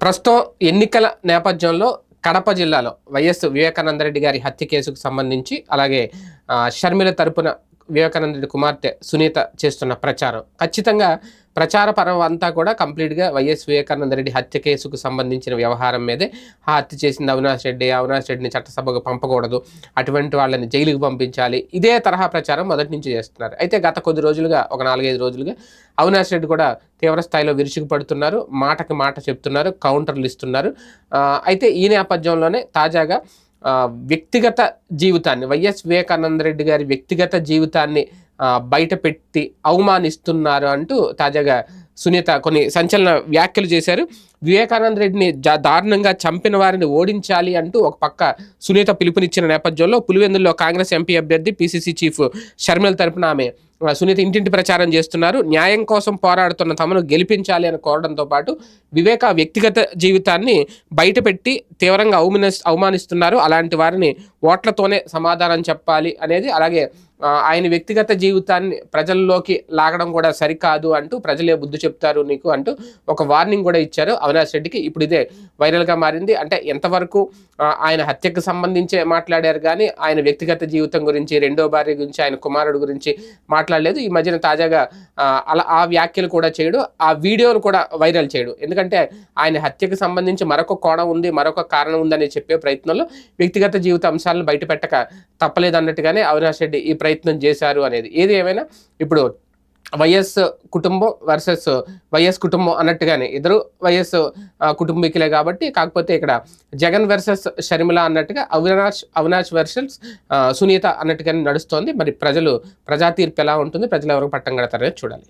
ప్రస్తుతం ఎన్నికల నేపథ్యంలో కడప జిల్లాలో వైఎస్ వివేకానందరెడ్డి గారి హత్య కేసుకు సంబంధించి అలాగే షర్మిల తరపున వివేకానందుడి కుమార్తె సునీత చేస్తున్న ప్రచారం. ఖచ్చితంగా ప్రచార పర్వం అంతా కూడా కంప్లీట్గా వైఎస్ వివేకానందరెడ్డి హత్య కేసుకు సంబంధించిన వ్యవహారం మీదే ఆ హత్య చేసింది అవినాష్ రెడ్డి. అవినాష్ రెడ్డిని చట్టసభకు పంపకూడదు. అటువంటి వాళ్ళని జైలుకు పంపించాలి. ఇదే తరహా ప్రచారం మొదటి నుంచి చేస్తున్నారు. అయితే గత కొద్ది రోజులుగా ఒక నాలుగైదు రోజులుగా అవినాష్ రెడ్డి కూడా తీవ్ర స్థాయిలో విరుచుకుపడుతున్నారు. మాటకి మాట చెప్తున్నారు. కౌంటర్లు ఇస్తున్నారు. అయితే ఈ నేపథ్యంలోనే తాజాగా వ్యక్తిగత జీవితాన్ని వైఎస్ వివేకానంద రెడ్డి గారి వ్యక్తిగత జీవితాన్ని బయటపెట్టి బయట పెట్టి అవమానిస్తున్నారు అంటూ తాజాగా సునీత కొన్ని సంచలన వ్యాఖ్యలు చేశారు. వివేకానంద రెడ్డిని జా- దారుణంగా చంపిన వారిని ఓడించాలి అంటూ ఒక పక్క సునీత పిలుపునిచ్చిన నేపథ్యంలో పులివెందుల్లో కాంగ్రెస్ ఎంపీ అభ్యర్థి పిసిసి చీఫ్ షర్మిల తరపున ఆమె సునీత ఇంటింటి ప్రచారం చేస్తున్నారు. న్యాయం కోసం పోరాడుతున్న తమను గెలిపించాలి అని కోరడంతో పాటు వివేక వ్యక్తిగత జీవితాన్ని బయటపెట్టి తీవ్రంగా అవమాని అవమానిస్తున్నారు. అలాంటి వారిని ఓట్లతోనే సమాధానం చెప్పాలి అనేది అలాగే ఆయన వ్యక్తిగత జీవితాన్ని ప్రజల్లోకి లాగడం కూడా సరికాదు అంటూ ప్రజలే బుద్ధి చెప్తారు నీకు అంటూ ఒక వార్నింగ్ కూడా ఇచ్చారు. అవినాష్ రెడ్డికి ఇప్పుడు ఇదే వైరల్గా మారింది. అంటే ఎంతవరకు ఆయన హత్యకు సంబంధించే మాట్లాడారు కానీ ఆయన వ్యక్తిగత జీవితం గురించి రెండో భార్య గురించి ఆయన కుమారుడు గురించి మాట్లాడలేదు. ఈ మధ్యన తాజాగా అలా ఆ వ్యాఖ్యలు కూడా చేయడు ఆ వీడియోను కూడా వైరల్ చేయడు. ఎందుకంటే ఆయన హత్యకు సంబంధించి మరొక కోణం ఉంది మరొక కారణం ఉందని చెప్పే ప్రయత్నంలో వ్యక్తిగత జీవిత అంశాలను బయటపెట్టక తప్పలేదన్నట్టుగానే అవినాష్ రెడ్డి ఈ ప్రయత్నం చేశారు అనేది. ఏది ఏమైనా ఇప్పుడు వైఎస్ కుటుంబం వర్సెస్ వైఎస్ కుటుంబం అన్నట్టుగానే ఇద్దరు వైఎస్ కుటుంబీకులే కాబట్టి కాకపోతే ఇక్కడ జగన్ వర్సెస్ షర్మిల అన్నట్టుగా అవినాష్ అవినాష్ వర్సెస్ సునీత అన్నట్టుగానే నడుస్తోంది. మరి ప్రజలు ప్రజా తీర్పు ఎలా ఉంటుంది? ప్రజలు ఎవరికి పట్టం కడతారనేది చూడాలి.